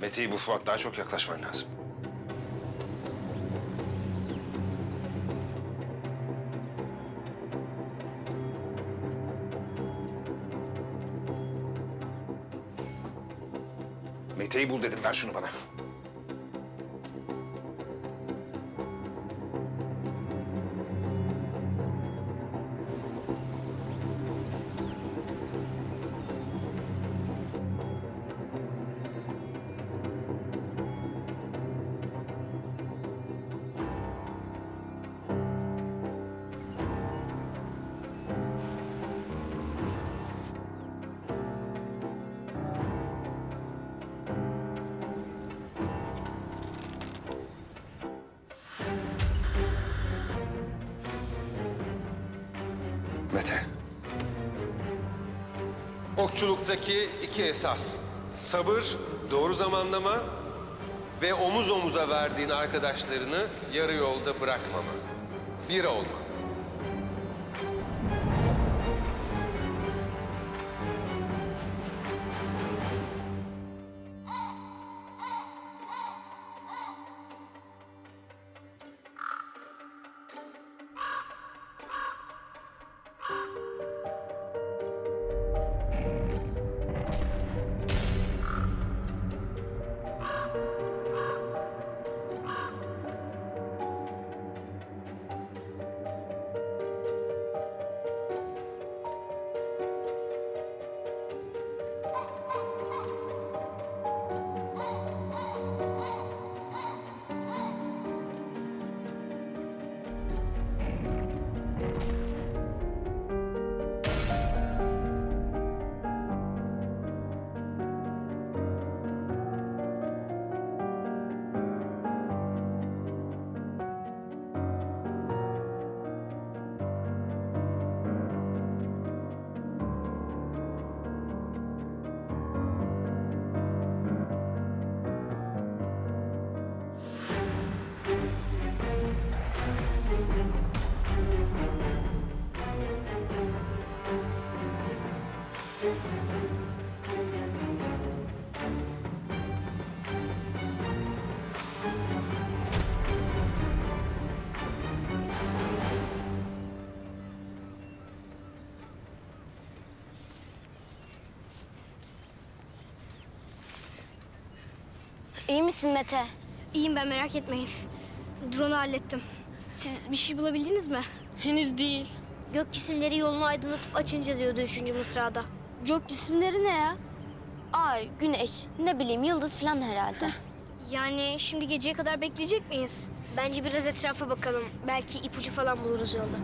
Mete'yi bu Fuat daha çok yaklaşman lazım. Mete'yi bul dedim. Ver şunu bana. Mete. Okçuluktaki iki esas. Sabır, doğru zamanlama ve omuz omuza verdiğin arkadaşlarını yarı yolda bırakmama. Bir olma. İyi misin Mete? İyiyim ben merak etmeyin. Drone'u hallettim. Siz bir şey bulabildiniz mi? Henüz değil. Gök cisimleri yolunu aydınlatıp açınca diyordu üçüncü mısrada. Gök cisimleri ne ya? Ay, güneş, ne bileyim yıldız falan herhalde. Yani şimdi geceye kadar bekleyecek miyiz? Bence biraz etrafa bakalım. Belki ipucu falan buluruz yolda.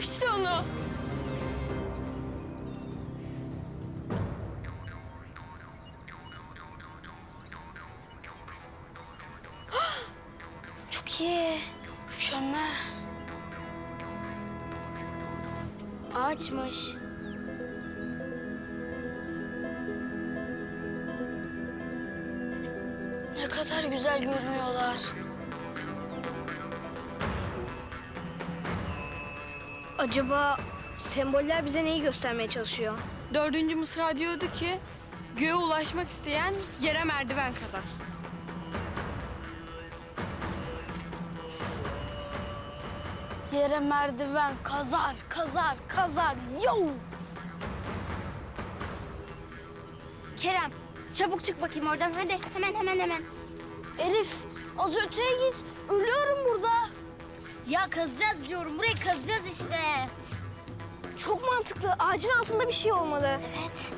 Bulduk işte onu. Çok iyi. Mükemmel. Ağaçmış. Ne kadar güzel görünüyorlar. Acaba semboller bize neyi göstermeye çalışıyor? Dördüncü Mısra diyordu ki göğe ulaşmak isteyen yere merdiven kazar. Yere merdiven kazar, kazar, kazar. Yo! Kerem, çabuk çık bakayım oradan. Hadi hemen hemen hemen. Elif az öteye git. Ölüyorum burada. Ya kazacağız diyorum. Burayı kazacağız işte. Çok mantıklı. Ağacın altında bir şey olmalı. Evet.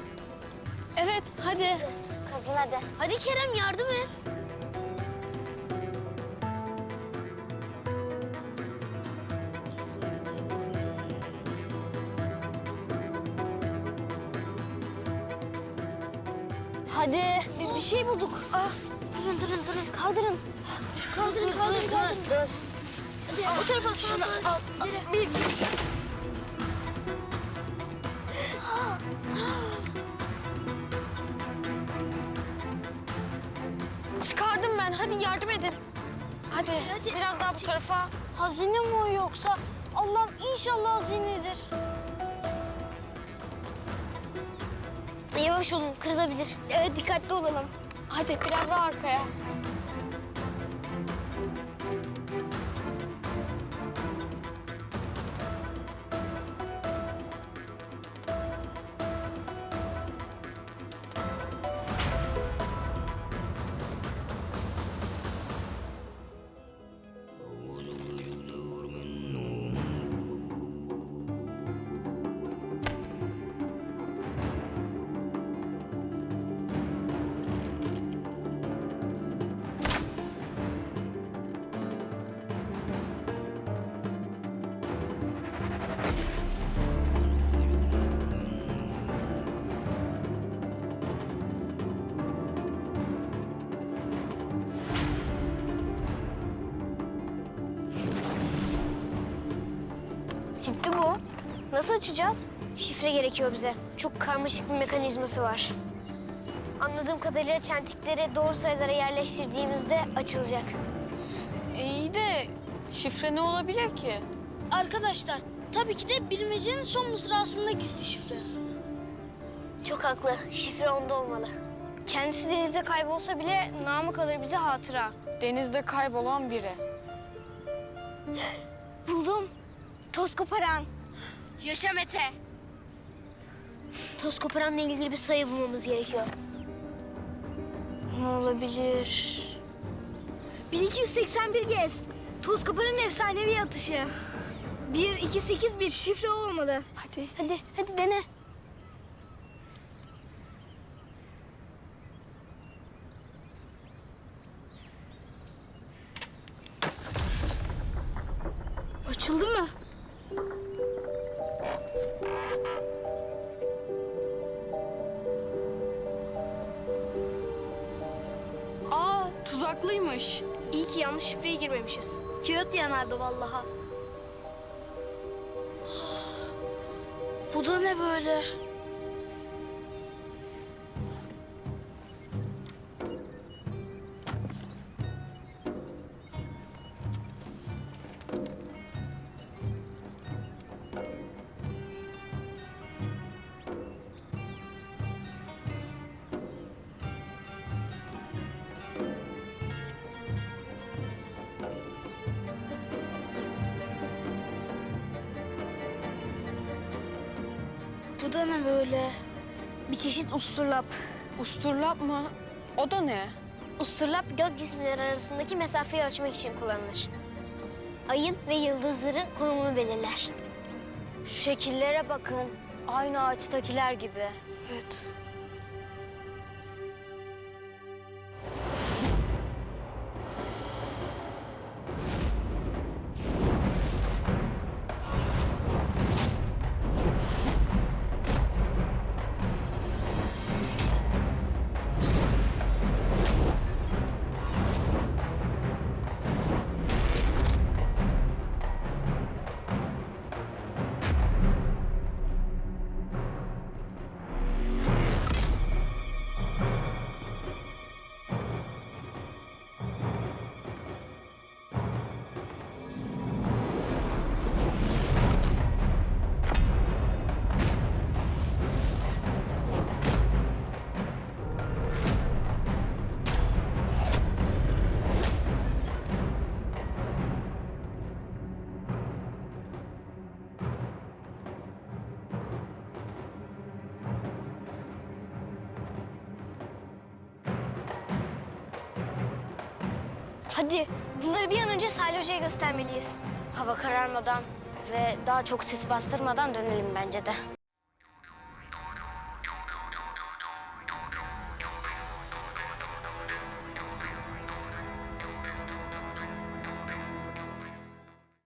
Evet hadi. Kazın hadi. Hadi Kerem yardım et. Hadi. Bir, bir şey bulduk. Ah, durun durun durun. Kaldırın. Kaldırın kaldırın kaldırın. Dur. Hadi o tarafa sonra. Al. Bir, bir, Çıkardım ben. Hadi yardım edin. Hadi, biraz daha bu tarafa. Hazine mi o yoksa? Allah'ım inşallah hazinedir. Yavaş olun, kırılabilir. Evet, dikkatli olalım. Hadi biraz daha arkaya. Nasıl açacağız? Şifre gerekiyor bize. Çok karmaşık bir mekanizması var. Anladığım kadarıyla çentikleri doğru sayılara yerleştirdiğimizde açılacak. İyi de şifre ne olabilir ki? Arkadaşlar, tabii ki de bilmecenin son mısrasında gizli şifre. Çok haklı. Şifre onda olmalı. Kendisi denizde kaybolsa bile namı kalır bize hatıra. Denizde kaybolan biri. Buldum. Toz koparan. Yaşa Mete. Toz koparanla ilgili bir sayı bulmamız gerekiyor. Ne olabilir? 1281 gez. Toz koparanın efsanevi atışı. 1, 2, 8, bir şifre olmalı. Hadi. Hadi, hadi dene. Açıldı mı? Aa tuzaklıymış. İyi ki yanlış şifreyi girmemişiz. Kağıt yanardı vallaha. Bu da ne böyle? Da ne böyle? Bir çeşit usturlap. Usturlap mı? O da ne? Usturlap gök cisimleri arasındaki mesafeyi ölçmek için kullanılır. Ayın ve yıldızların konumunu belirler. Şu şekillere bakın. Aynı ağaçtakiler gibi. Evet. Hadi bunları bir an önce Salih Hoca'ya göstermeliyiz. Hava kararmadan ve daha çok sis bastırmadan dönelim bence de.